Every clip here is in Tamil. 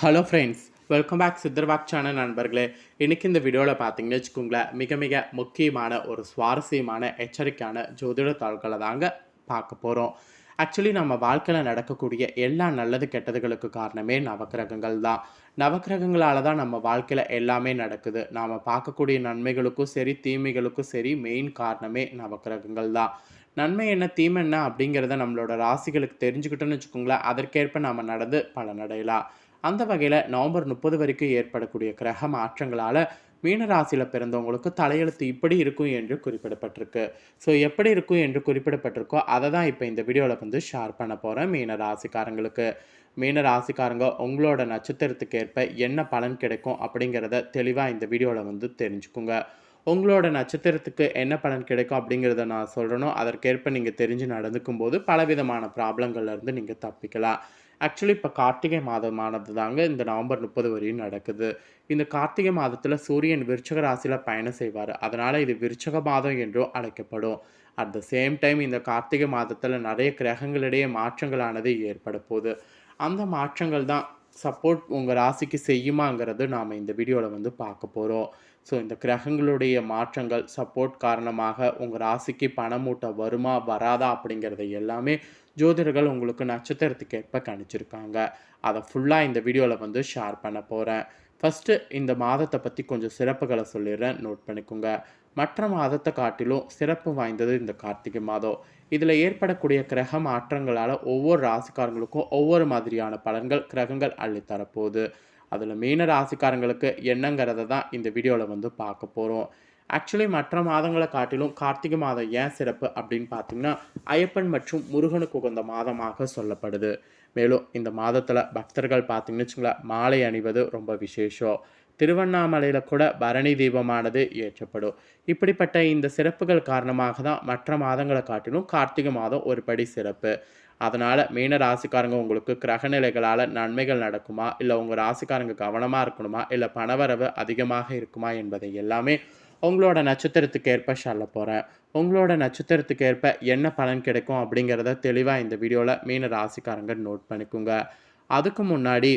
ஹலோ ஃப்ரெண்ட்ஸ் வெல்கம் பேக் சித்தர்வாக் சேனல் நண்பர்களே. இன்றைக்கி இந்த வீடியோவில் பார்த்தீங்கன்னு வச்சுக்கோங்களேன் மிக மிக முக்கியமான ஒரு சுவாரஸ்யமான எச்சரிக்கையான ஜோதிட தாள்களை தாங்க பார்க்க போகிறோம் ஆக்சுவலி நம்ம வாழ்க்கையில் நடக்கக்கூடிய எல்லா நல்லது கெட்டதுகளுக்கு காரணமே நவக்கிரகங்கள் தான். நவக்கிரகங்களால் தான் நம்ம வாழ்க்கையில் எல்லாமே நடக்குது. நாம் பார்க்கக்கூடிய நன்மைகளுக்கும் சரி தீமைகளுக்கும் சரி மெயின் காரணமே நவக்கிரகங்கள் தான். நன்மை என்ன தீமை என்ன அப்படிங்கிறத நம்மளோட ராசிகளுக்கு தெரிஞ்சுக்கிட்டோன்னு வச்சுக்கோங்களேன் அதற்கேற்ப நம்ம நடந்து பலனடையலாம். அந்த வகையில் நவம்பர் முப்பது வரைக்கும் ஏற்படக்கூடிய கிரக மாற்றங்களால் மீனராசியில் பிறந்தவங்களுக்கு தலையெழுத்து இப்படி இருக்கும் என்று குறிப்பிடப்பட்டிருக்கு. ஸோ எப்படி இருக்கும் என்று குறிப்பிடப்பட்டிருக்கோ அதை தான் இப்போ இந்த வீடியோவில் வந்து ஷேர் பண்ண போகிறேன் மீனராசிக்காரங்களுக்கு. மீன ராசிக்காரங்க உங்களோட நட்சத்திரத்துக்கு ஏற்ப என்ன பலன் கிடைக்கும் அப்படிங்கிறத தெளிவாக இந்த வீடியோவில் வந்து தெரிஞ்சுக்குங்க. உங்களோட நட்சத்திரத்துக்கு என்ன பலன் கிடைக்கும் அப்படிங்கிறத நான் சொல்கிறனோ அதற்கேற்ப நீங்கள் தெரிஞ்சு நடந்துக்கும் போது பலவிதமான ப்ராப்ளங்கள்லேருந்து நீங்கள் தப்பிக்கலாம். ஆக்சுவலி இப்போ கார்த்திகை மாதமானது தாங்க இந்த நவம்பர் முப்பது வரையும் நடக்குது. இந்த கார்த்திகை மாதத்தில் சூரியன் விருச்சக ராசியில் பயணம் செய்வார். அதனால் இது விருச்சக மாதம் என்றும் அழைக்கப்படும். அட் த சேம் டைம் இந்த கார்த்திகை மாதத்தில் நிறைய கிரகங்களிடையே மாற்றங்களானது ஏற்பட போகுது. அந்த மாற்றங்கள் தான் சப்போர்ட் உங்கள் ராசிக்கு செய்யுமாங்கிறது நாம் இந்த வீடியோவில் வந்து பார்க்க போகிறோம் ஸோ இந்த கிரகங்களுடைய மாற்றங்கள் சப்போர்ட் காரணமாக உங்கள் ராசிக்கு பணமூட்ட வருமா வராதா அப்படிங்கிறத எல்லாமே ஜோதிடர்கள் உங்களுக்கு நட்சத்திரத்துக்கு ஏற்ப கணிச்சிருக்காங்க. அதை ஃபுல்லாக இந்த வீடியோவில் வந்து ஷேர் பண்ண போகிறேன் ஃபஸ்ட்டு இந்த மாதத்தை பற்றி கொஞ்சம் சிறப்புகளை சொல்லிடுறேன். நோட் பண்ணிக்கோங்க. மற்ற மாதத்தை காட்டிலும் சிறப்பு வாய்ந்தது இந்த கார்த்திகை மாதம். இதில் ஏற்படக்கூடிய கிரக மாற்றங்களால் ஒவ்வொரு ராசிக்காரங்களுக்கும் ஒவ்வொரு மாதிரியான பலன்கள் கிரகங்கள் அள்ளித்தரப்போகுது அதில் மீன ராசிக்காரங்களுக்கு என்னங்கிறத தான் இந்த வீடியோவில் வந்து பார்க்க போகிறோம் ஆக்சுவலி மற்ற மாதங்களை காட்டிலும் கார்த்திகை மாதம் ஏன் சிறப்பு அப்படின்னு பார்த்தீங்கன்னா ஐயப்பன் மற்றும் முருகனுக்கு உகந்த மாதமாக சொல்லப்படுது. மேலும் இந்த மாதத்தில் பக்தர்கள் பார்த்தீங்கன்னு வச்சுங்களேன் மாலை அணிவது ரொம்ப விசேஷம். திருவண்ணாமலையில் கூட பரணி தீபமானது ஏற்றப்படும். இப்படிப்பட்ட இந்த சிறப்புகள் காரணமாக தான் மற்ற மாதங்களை காட்டிலும் கார்த்திகை மாதம் ஒரு படி சிறப்பு. அதனால் மீன ராசிக்காரங்க உங்களுக்கு கிரகநிலைகளால் நன்மைகள் நடக்குமா? இல்லை உங்கள் ராசிக்காரங்க கவனமாக இருக்கணுமா? இல்லை பணவரவு அதிகமாக இருக்குமா? என்பதை எல்லாமே உங்களோட நட்சத்திரத்துக்கு ஏற்ப சொல்ல போகிறேன் உங்களோட நட்சத்திரத்துக்கு ஏற்ப என்ன பலன் கிடைக்கும் அப்படிங்கிறத தெளிவாக இந்த வீடியோவில் மீன ராசிக்காரங்க நோட் பண்ணிக்கோங்க. அதுக்கு முன்னாடி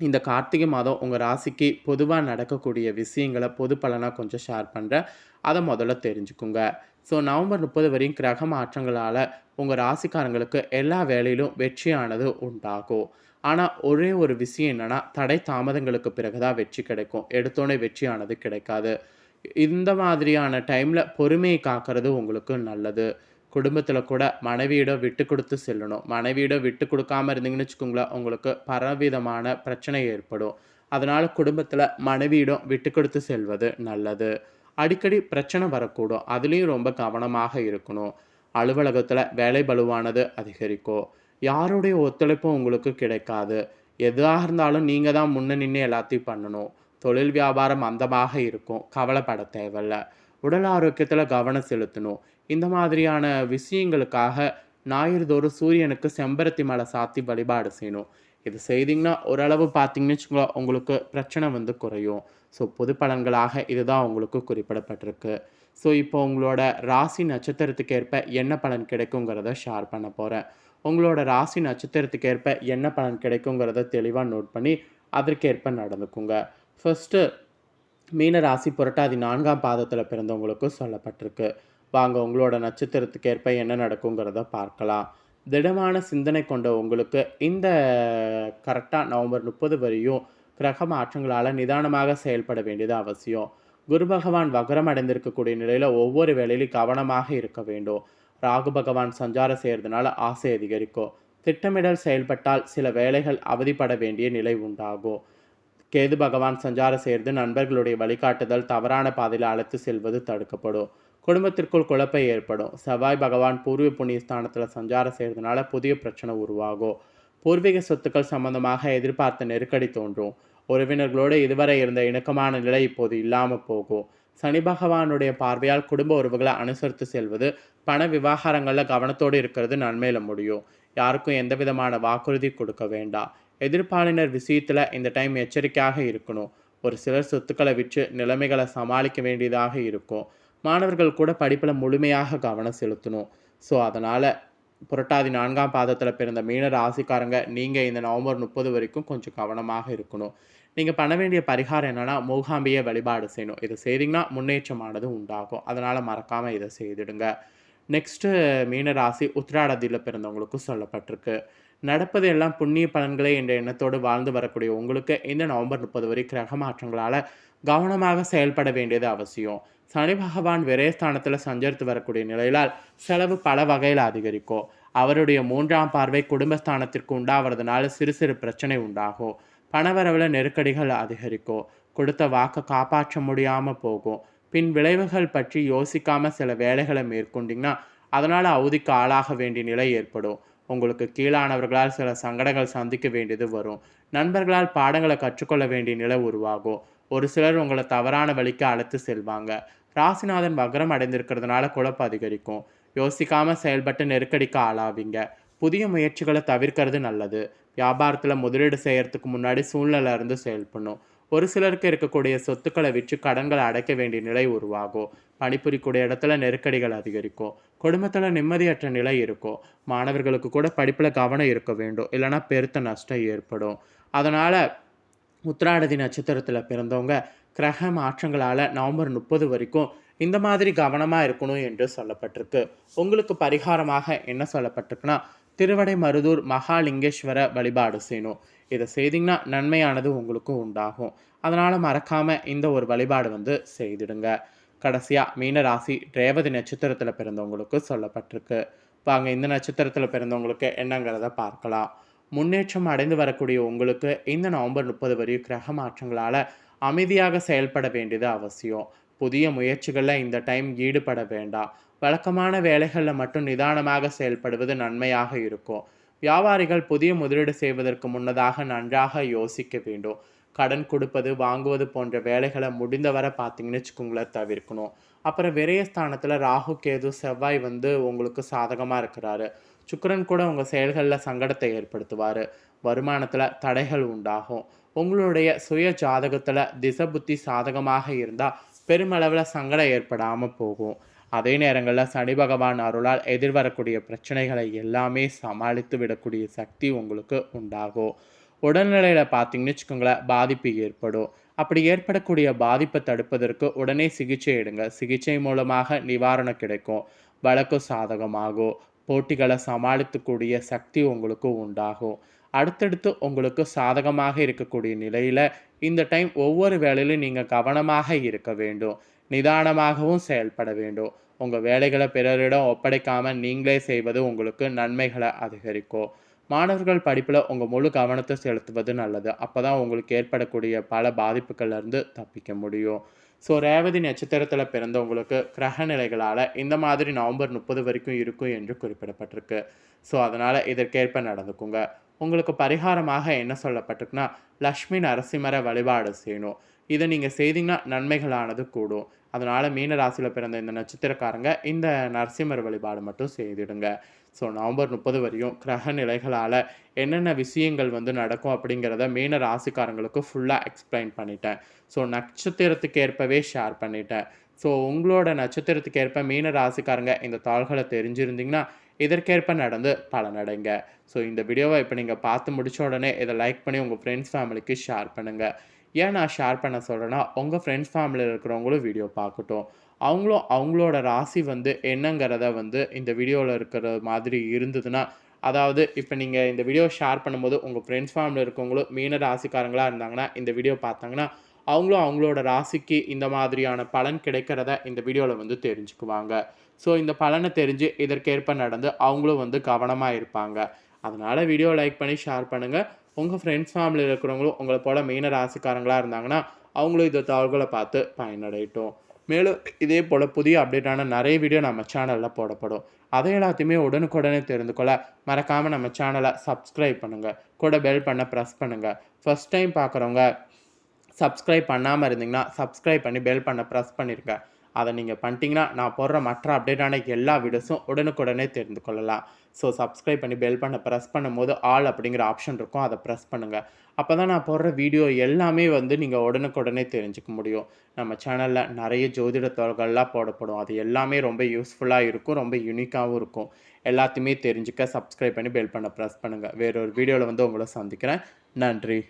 இந்த கார்த்திகை மாதம் உங்கள் ராசிக்கு பொதுவாக நடக்கக்கூடிய விஷயங்களை பொது பலனாக கொஞ்சம் ஷேர் பண்ணுறேன் அதை முதல்ல தெரிஞ்சுக்குங்க. ஸோ நவம்பர் முப்பது வரையும் கிரக மாற்றங்களால் உங்கள் ராசிக்காரங்களுக்கு எல்லா வேலையிலும் வெற்றியானது உண்டாகும். ஆனால் ஒரே ஒரு விஷயம் என்னென்னா தடை தாமதங்களுக்கு பிறகு தான் வெற்றி கிடைக்கும். எடுத்தோடனே வெற்றியானது கிடைக்காது. இந்த மாதிரியான டைமில் பொறுமையை காக்கிறது உங்களுக்கு நல்லது. குடும்பத்தில் கூட மனைவியிடம் விட்டு கொடுத்து செல்லணும். மனைவியிடம் விட்டு கொடுக்காமல் இருந்தீங்கன்னு வச்சுக்கோங்களேன் உங்களுக்கு பலவிதமான பிரச்சனை ஏற்படும். அதனால் குடும்பத்தில் மனைவியிடம் விட்டு கொடுத்து செல்வது நல்லது. அடிக்கடி பிரச்சனை வரக்கூடும். அதுலேயும் ரொம்ப கவனமாக இருக்கணும். அலுவலகத்தில் வேலை பலுவானது அதிகரிக்கும். யாருடைய ஒத்துழைப்பும் உங்களுக்கு கிடைக்காது. எதாக இருந்தாலும் நீங்கள் தான் முன்ன நின்று எல்லாத்தையும் பண்ணணும். தொழில் வியாபாரம் மந்தமாக இருக்கும். கவலைப்பட தேவையில்ல. உடல் ஆரோக்கியத்தில் கவனம் செலுத்தணும். இந்த மாதிரியான விஷயங்களுக்காக ஞாயிறுதோறும் சூரியனுக்கு செம்பருத்தி மலை சாத்தி வழிபாடு செய்யணும். இது செய்திங்கன்னா ஓரளவு பார்த்தீங்கன்னு வச்சுக்கோங்களேன் உங்களுக்கு பிரச்சனை வந்து குறையும். ஸோ பொது பலன்களாக இதுதான் உங்களுக்கு குறிப்பிடப்பட்டிருக்கு. ஸோ இப்போ உங்களோட ராசி நட்சத்திரத்துக்கு ஏற்ப என்ன பலன் கிடைக்குங்கிறத ஷேர் பண்ண போகிறேன் உங்களோட ராசி நட்சத்திரத்துக்கு ஏற்ப என்ன பலன் கிடைக்குங்கிறத தெளிவாக நோட் பண்ணி அதற்கேற்ப நடந்துக்குங்க. ஃபஸ்ட்டு மீன ராசி புரட்டாதி நான்காம் பாதத்தில் பிறந்தவங்களுக்கு சொல்லப்பட்டிருக்கு. வாங்க உங்களோட நட்சத்திரத்துக்கு ஏற்ப என்ன நடக்குங்கிறத பார்க்கலாம். திடமான சிந்தனை கொண்ட உங்களுக்கு இந்த கரெக்டாக நவம்பர் முப்பது வரையும் கிரக மாற்றங்களால் நிதானமாக செயல்பட வேண்டியது அவசியம். குரு பகவான் வக்ரம் அடைந்திருக்கக்கூடிய நிலையில் ஒவ்வொரு வேலையிலும் கவனமாக இருக்க வேண்டும். ராகு பகவான் சஞ்சாரம் செய்கிறதுனால ஆசை அதிகரிக்கும். திட்டமிடல் செயல்பட்டால் சில வேலைகள் அவதிப்பட வேண்டிய நிலை உண்டாகும். கேது பகவான் சஞ்சாரம் செய்கிறது நண்பர்களுடைய வழிகாட்டுதல் தவறான பாதையில் அழைத்து செல்வது தடுக்கப்படும். குடும்பத்திற்குள் குழப்பம் ஏற்படும். செவ்வாய் பகவான் பூர்வ புண்ணிய ஸ்தானத்தில் சஞ்சாரம் செய்கிறதுனால புதிய பிரச்சனை உருவாகும். பூர்வீக சொத்துக்கள் சம்பந்தமாக எதிர்பார்த்த நெருக்கடி தோன்றும். உறவினர்களோடு இதுவரை இருந்த இணக்கமான நிலை இப்போது இல்லாமல் போகும். சனி பகவானுடைய பார்வையால் குடும்ப உறவுகளை அனுசரித்து செல்வது பண விவகாரங்களில் கவனத்தோடு இருக்கிறது நன்மையில் முடியும். யாருக்கும் எந்த விதமான வாக்குறுதி கொடுக்க வேண்டாம். எதிர்ப்பாளினர் விஷயத்தில் இந்த டைம் எச்சரிக்கையாக இருக்கணும். ஒரு சிலர் சொத்துக்களை விற்று நிலைமைகளை சமாளிக்க வேண்டியதாக இருக்கும். மாணவர்கள் கூட படிப்பில் முழுமையாக கவனம் செலுத்தணும். ஸோ அதனால் புரட்டாதி நான்காம் பாதத்தில் பிறந்த மீன ராசிக்காரங்க நீங்கள் இந்த நவம்பர் முப்பது வரைக்கும் கொஞ்சம் கவனமாக இருக்கணும். நீங்கள் பண்ண வேண்டிய பரிகாரம் என்னென்னா மூகாம்பியை வழிபாடு செய்யணும். இதை செய்தீங்கன்னா முன்னேற்றமானது உண்டாகும். அதனால் மறக்காமல் இதை செய்திடுங்க. நெக்ஸ்ட்டு மீனராசி உத்திராடதியில் பிறந்தவங்களுக்கும் சொல்லப்பட்டிருக்கு. நடப்பது எல்லாம் புண்ணிய பலன்களே என்ற எண்ணத்தோடு வாழ்ந்து வரக்கூடிய உங்களுக்கு இந்த நவம்பர் முப்பது வரை கிரக மாற்றங்களால் கவனமாக செயல்பட வேண்டியது அவசியம். சனி பகவான் விரயஸ்தானத்தில் சஞ்சரித்து வரக்கூடிய நிலையிலால் செலவு பல வகையில் அதிகரிக்கும். அவருடைய மூன்றாம் பார்வை குடும்பஸ்தானத்திற்கு உண்டாவதுனால சிறு சிறு பிரச்சனை உண்டாகும். பணவரவில் நெருக்கடிகள் அதிகரிக்கும். கொடுத்த வாக்கை காப்பாற்ற முடியாமல் போகும். பின் விளைவுகள் பற்றி யோசிக்காமல் சில வேலைகளை மேற்கொண்டிங்கன்னா அதனால் அவதிக்கு ஆளாக வேண்டிய நிலை ஏற்படும். உங்களுக்கு கீழானவர்களால் சில சங்கடங்கள் சந்திக்க வேண்டியது வரும். நண்பர்களால் பாடங்களை கற்றுக்கொள்ள வேண்டிய நிலை உருவாகும். ஒரு சிலர் உங்களை தவறான வழிக்கு அழைத்து செல்வாங்க. ராசிநாதன் வக்ரம் அடைந்திருக்கிறதுனால குழப்பம் அதிகரிக்கும். யோசிக்காமல் செயல்பட்டு நெருக்கடிக்கு ஆளாவீங்க. புதிய முயற்சிகளை தவிர்க்கிறது நல்லது. வியாபாரத்தில் முதலீடு செய்கிறதுக்கு முன்னாடி சூழ்நிலை இருந்து செயல்படணும். ஒரு சிலருக்கு இருக்கக்கூடிய சொத்துக்களை விற்று கடன்களை அடைக்க வேண்டிய நிலை உருவாகும். பணிபுரிக்கூடிய இடத்துல நெருக்கடிகள் அதிகரிக்கும். குடும்பத்தில் நிம்மதியற்ற நிலை இருக்கும். மாணவர்களுக்கு கூட படிப்பில் கவனம் இருக்க வேண்டும். இல்லைனா பெருத்த நஷ்டம் ஏற்படும். அதனால் உத்திராடதி நட்சத்திரத்தில் பிறந்தவங்க கிரக மாற்றங்களால் நவம்பர் முப்பது வரைக்கும் இந்த மாதிரி கவனமாக இருக்கணும் என்று சொல்லப்பட்டிருக்கு. உங்களுக்கு பரிகாரமாக என்ன சொல்லப்பட்டிருக்குன்னா திருவடை மருதூர் மகாலிங்கேஸ்வர வழிபாடு செய்யணும். இதை செய்திங்கன்னா நன்மையானது உங்களுக்கும் உண்டாகும். அதனால் மறக்காமல் இந்த ஒரு வழிபாடு வந்து செய்திடுங்க. கடைசியாக மீனராசி ரேவதி நட்சத்திரத்தில் பிறந்தவங்களுக்கு சொல்லப்பட்டிருக்கு. வாங்க இந்த நட்சத்திரத்தில் பிறந்தவங்களுக்கு என்னங்கிறத பார்க்கலாம். முன்னேற்றம் அடைந்து வரக்கூடிய உங்களுக்கு இந்த நவம்பர் முப்பது வரையும் கிரக மாற்றங்களால் அமைதியாக செயல்பட வேண்டியது அவசியம். புதிய முயற்சிகளில் இந்த டைம் ஈடுபட வேண்டாம். வழக்கமான வேலைகளில் மட்டும் நிதானமாக செயல்படுவது நன்மையாக இருக்கும். வியாபாரிகள் புதிய முதலீடு செய்வதற்கு முன்னதாக நன்றாக யோசிக்க வேண்டும். கடன் கொடுப்பது வாங்குவது போன்ற வேலைகளை முடிந்தவரை பார்த்தீங்கன்னு வச்சுக்கோங்களேன் தவிர்க்கணும். அப்புறம் விரயஸ்தானத்தில் ராகு கேது செவ்வாய் வந்து உங்களுக்கு சாதகமாக இருக்கிறாரு. சுக்கரன் கூட உங்கள் செயல்களில் சங்கடத்தை ஏற்படுத்துவார். வருமானத்தில் தடைகள் உண்டாகும். உங்களுடைய சுய ஜாதகத்தில் திசை புத்தி சாதகமாக இருந்தால் பெருமளவில் சங்கடம் ஏற்படாமல் போகும். அதே நேரங்களில் சனி பகவான் அருளால் எதிர்வரக்கூடிய பிரச்சனைகளை எல்லாமே சமாளித்து விடக்கூடிய சக்தி உங்களுக்கு உண்டாகும். உடல்நிலையில் பார்த்தீங்கன்னு வச்சுக்கோங்களேன் பாதிப்பு ஏற்படும். அப்படி ஏற்படக்கூடிய பாதிப்பை தடுப்பதற்கு உடனே சிகிச்சை எடுங்க. சிகிச்சை மூலமாக நிவாரணம் கிடைக்கும். வழக்கு சாதகமாகும். போட்டிகளை சமாளித்துக்கூடிய சக்தி உங்களுக்கு உண்டாகும். அடுத்தடுத்து உங்களுக்கு சாதகமாக இருக்கக்கூடிய நிலையில் இந்த டைம் ஒவ்வொரு வேலையிலும் நீங்கள் கவனமாக இருக்க வேண்டும். நிதானமாகவும் செயல்பட வேண்டும். உங்கள் வேலைகளை பிறரிடம் ஒப்படைக்காமல் நீங்களே செய்வது உங்களுக்கு நன்மைகளை அதிகரிக்கும். மாணவர்கள் படிப்பில் உங்கள் முழு கவனத்தை செலுத்துவது நல்லது. அப்போ தான் உங்களுக்கு ஏற்படக்கூடிய பல பாதிப்புகள்லேருந்து தப்பிக்க முடியும். ஸோ ரேவதி நட்சத்திரத்தில் பிறந்தவங்களுக்கு கிரக நிலைகளால் இந்த மாதிரி நவம்பர் முப்பது வரைக்கும் இருக்கும் என்று குறிப்பிடப்பட்டிருக்கு. ஸோ அதனால் இதற்கேற்ப நடந்துக்குங்க. உங்களுக்கு பரிகாரமாக என்ன சொல்லப்பட்டிருக்குன்னா லக்ஷ்மி நரசிம்மர வழிபாடு செய்யணும். இதை நீங்கள் செய்தீங்கன்னா நன்மைகளானது கூடும். அதனால் மீன ராசியில் பிறந்த இந்த நட்சத்திரக்காரங்க இந்த நரசிம்மர் வழிபாடு மட்டும் செய்திடுங்க. ஸோ நவம்பர் முப்பது வரையும் கிரக நிலைகளால் என்னென்ன விஷயங்கள் வந்து நடக்கும் அப்படிங்கிறத மீன ராசிக்காரங்களுக்கு ஃபுல்லாக எக்ஸ்பிளைன் பண்ணிட்டேன். ஸோ நட்சத்திரத்துக்கு ஏற்பவே ஷேர் பண்ணிட்டேன். ஸோ உங்களோட நட்சத்திரத்துக்கு ஏற்ப மீன ராசிக்காரங்க இந்த தாள்களை தெரிஞ்சிருந்தீங்கன்னா இதற்கேற்ப நடந்து பலனடைங்க. ஸோ இந்த வீடியோவை இப்போ நீங்கள் பார்த்து முடிச்ச உடனே இதை லைக் பண்ணி உங்கள் ஃப்ரெண்ட்ஸ் ஃபேமிலிக்கு ஷேர் பண்ணுங்கள் ஏன் நான் ஷேர் பண்ண சொல்கிறேன்னா உங்கள் ஃப்ரெண்ட்ஸ் ஃபேமிலியில் இருக்கிறவங்களும் வீடியோ பார்க்கட்டும். அவங்களும் அவங்களோட ராசி வந்து என்னங்கிறத வந்து இந்த வீடியோவில் இருக்கிற மாதிரி இருந்ததுன்னா அதாவது இப்போ நீங்கள் இந்த வீடியோ ஷேர் பண்ணும்போது உங்கள் ஃப்ரெண்ட்ஸ் ஃபேமிலியில் இருக்கவங்களும் மீன ராசிக்காரங்களாக இருந்தாங்கன்னா இந்த வீடியோ பார்த்தாங்கன்னா அவங்களும் அவங்களோட ராசிக்கு இந்த மாதிரியான பலன் கிடைக்கிறத இந்த வீடியோவில் வந்து தெரிஞ்சுக்குவாங்க. ஸோ இந்த பலனை தெரிஞ்சு இதற்கேற்ப நடந்து அவங்களும் வந்து கவனமாக இருப்பாங்க. அதனால் வீடியோ லைக் பண்ணி ஷேர் பண்ணுங்கள் உங்கள் ஃப்ரெண்ட்ஸ் ஃபேமிலியில் இருக்கிறவங்களும் உங்களை போல் மீன ராசிக்காரங்களாக இருந்தாங்கன்னா அவங்களும் இந்த தகவல்களை பார்த்து பயனடையட்டும். மேலும் இதே போல் புதிய அப்டேட்டான நிறைய வீடியோ நம்ம சேனலில் போடப்படும். அதை எல்லாத்தையுமே உடனுக்குடனே தெரிந்து கொள்ள மறக்காமல் நம்ம சேனலை சப்ஸ்கிரைப் பண்ணுங்கள் கூட பெல் பண்ண ப்ரெஸ் பண்ணுங்கள் ஃபஸ்ட் டைம் பார்க்குறவங்க சப்ஸ்கிரைப் பண்ணாமல் இருந்தீங்கன்னா சப்ஸ்கிரைப் பண்ணி பெல் பண்ண ப்ரெஸ் பண்ணிருங்க. அதை நீங்கள் பண்ணிட்டீங்கன்னா நான் போடுற மற்ற அப்டேட்டான எல்லா வீடியோஸும் உடனுக்குடனே தெரிந்து கொள்ளலாம். ஸோ சப்ஸ்கிரைப் பண்ணி பெல் பண்ண ப்ரெஸ் பண்ணும்போது ஆல் அப்படிங்கிற ஆப்ஷன் இருக்கும். அதை ப்ரெஸ் பண்ணுங்கள் அப்போ தான் நான் போடுற வீடியோ எல்லாமே வந்து நீங்கள் உடனுக்குடனே தெரிஞ்சுக்க முடியும். நம்ம சேனலில் நிறைய ஜோதிட தகவல்கள்லாம் போடப்படும். அது எல்லாமே ரொம்ப யூஸ்ஃபுல்லாக இருக்கும். ரொம்ப யூனிக்காகவும் இருக்கும். எல்லாத்தையுமே தெரிஞ்சுக்க சப்ஸ்கிரைப் பண்ணி பெல் பண்ண ப்ரெஸ் பண்ணுங்கள் வேறொரு வீடியோவில் வந்து உங்களை சந்திக்கிறேன். நன்றி.